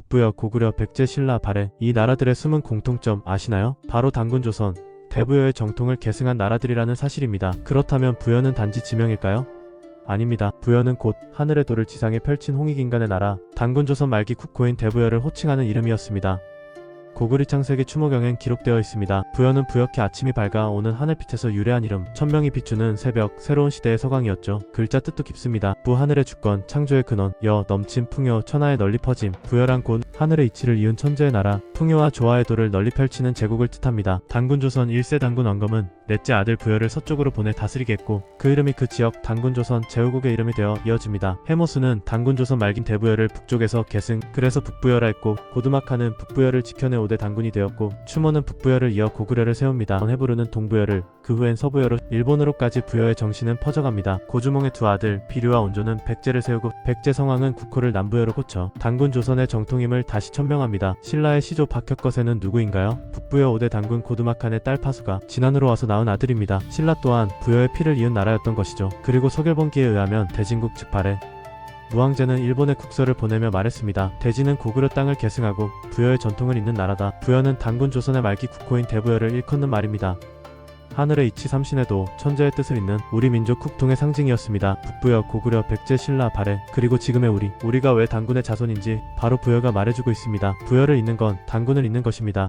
북부여, 고구려, 백제, 신라, 발해 이 나라들의 숨은 공통점 아시나요? 바로 단군 조선, 대부여의 정통을 계승한 나라들이라는 사실입니다. 그렇다면 부여는 단지 지명일까요? 아닙니다. 부여는 곧 하늘의 도를 지상에 펼친 홍익인간의 나라, 단군 조선 말기 국호인 대부여를 호칭하는 이름이었습니다. 고구리 창세기 추모경엔 기록되어 있습니다. 부여는 부여케 아침이 밝아 오는 하늘빛에서 유래한 이름, 천명이 비추는 새벽, 새로운 시대의 서광이었죠. 글자 뜻도 깊습니다. 부 하늘의 주권, 창조의 근원, 여, 넘친 풍요, 천하에 널리 퍼짐, 부여란 곧 하늘의 이치를 이은 천재의 나라, 풍요와 조화의 도를 널리 펼치는 제국을 뜻합니다. 단군 조선 1세 단군 왕검은 넷째 아들 부여를 서쪽으로 보내 다스리게 했고 그 이름이 그 지역 단군 조선 제후국의 이름이 되어 이어집니다. 해모수는 단군 조선 말긴 대부여를 북쪽에서 계승 그래서 북부여라 했고 고두마카는 북부여를 지켜내 오대 단군이 되었고 추모는 북부여를 이어 고구려를 세웁니다. 해부르는 동부여를 그 후엔 서부여로 일본으로까지 부여의 정신은 퍼져갑니다. 고주몽의 두 아들 비류와 온조는 백제를 세우고 백제 성왕은 국호를 남부여로 고쳐 단군 조선의 정통임을 다시 천명합니다. 신라의 시조 박혁거세는 누구인가요? 북부여 5대 단군 고두마칸의 딸 파수가 진안으로 와서 낳은 아들입니다. 신라 또한 부여의 피를 이은 나라였던 것이죠. 그리고 소결본기에 의하면 대진국 즉 발해 무왕제는 일본에 국서를 보내며 말했습니다. 대진은 고구려 땅을 계승하고 부여의 전통을 잇는 나라다. 부여는 단군 조선의 말기 국호인 대부여를 일컫는 말입니다. 하늘의 이치 삼신에도 천재의 뜻을 잇는 우리 민족 국통의 상징이었습니다. 북부여, 고구려, 백제, 신라, 발해 그리고 지금의 우리 우리가 왜 단군의 자손인지 바로 부여가 말해주고 있습니다. 부여를 잇는 건 단군을 잇는 것입니다.